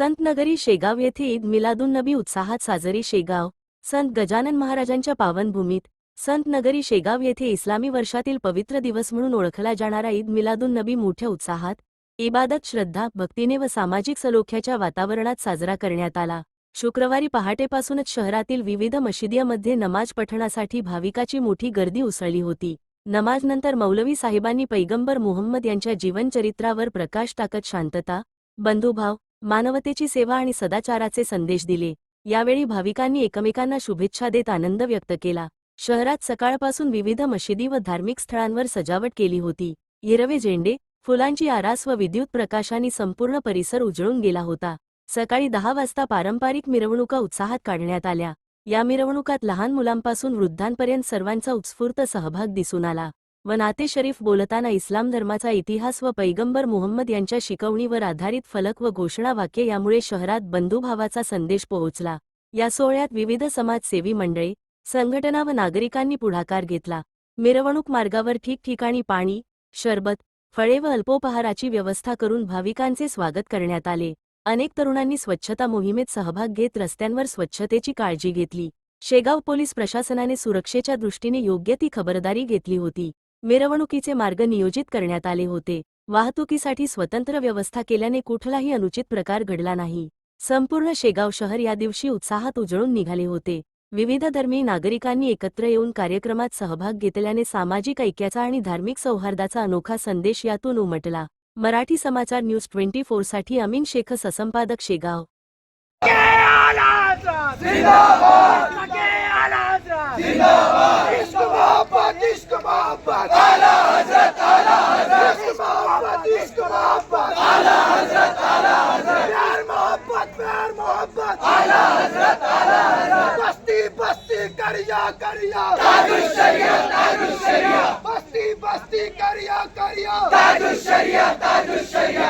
संतनगरी शेगाव येथे ईद मिलादुन नबी उत्साहात साजरी शेगाव. संत गजानन महाराजांच्या पावनभूमीत संतनगरी शेगाव येथे इस्लामी वर्षातील पवित्र दिवस म्हणून ओळखला जाणारा ईद मिलादुन नबी मोठ्या उत्साहात इबादत श्रद्धा भक्तीने व सामाजिक सलोख्याच्या वातावरणात साजरा करण्यात आला. शुक्रवारी पहाटेपासूनच शहरातील विविध मशिदियामध्ये नमाज पठणासाठी भाविकाची मोठी गर्दी उसळली होती. नमाजनंतर मौलवी साहेबांनी पैगंबर मुहम्मद यांच्या जीवनचरित्रावर प्रकाश टाकत शांतता बंधुभाव मानवतेची सेवा आणि सदाचाराचे संदेश दिले. यावेळी भाविकांनी एकमेकांना शुभेच्छा देत आनंद व्यक्त केला. शहरात सकाळपासून विविध मशिदी व धार्मिक स्थळांवर सजावट केली होती. हिरवे झेंडे फुलांची आरास व विद्युत प्रकाशांनी संपूर्ण परिसर उजळून गेला होता. सकाळी दहा वाजता पारंपरिक मिरवणुका उत्साहात काढण्यात आल्या. या मिरवणुकात लहान मुलांपासून वृद्धांपर्यंत सर्वांचा उत्स्फूर्त सहभाग दिसून आला. व नाते शरीफ बोलताना इस्लाम धर्माचा इतिहास व पैगंबर मुहम्मद यांच्या शिकवणीवर आधारित फलक व घोषणावाक्य यामुळे शहरात बंधुभावाचा संदेश पोहोचला. या सोहळ्यात विविध समाजसेवी मंडळे संघटना व नागरिकांनी पुढाकार घेतला. मिरवणूक मार्गावर ठिकठिकाणी पाणी शरबत फळे व अल्पोपहाराची व्यवस्था करून भाविकांचे स्वागत करण्यात आले. अनेक तरुणांनी स्वच्छता मोहिमेत सहभाग घेत रस्त्यांवर स्वच्छतेची काळजी घेतली. शेगाव पोलीस प्रशासनाने सुरक्षेच्या दृष्टीने योग्य ती खबरदारी घेतली होती. मिरवणुकीचे मार्ग नियोजित करण्यात आले होते. वाहतुकीसाठी स्वतंत्र व्यवस्था केल्याने कुठलाही अनुचित प्रकार घडला नाही. संपूर्ण शेगाव शहर या दिवशी उत्साहात उजळून निघाले होते. विविध धर्मी नागरिकांनी एकत्र येऊन कार्यक्रमात सहभाग घेतल्याने सामाजिक ऐक्याचा आणि धार्मिक सौहार्दाचा अनोखा संदेश यातून उमटला. मराठी समाचार न्यूज ट्वेंटी साठी अमीन शेख संपादक शेगाव. जिंदाबाद! محبت اعلی حضرت اعلی حضرت عشق محبت عشق محبت اعلی حضرت اعلی حضرت پیار محبت پیار محبت اعلی حضرت اعلی حضرت بستی بستی کریا کریا تاج الشریعہ تاج الشریعہ بستی بستی کریا کریا تاج الشریعہ تاج الشریعہ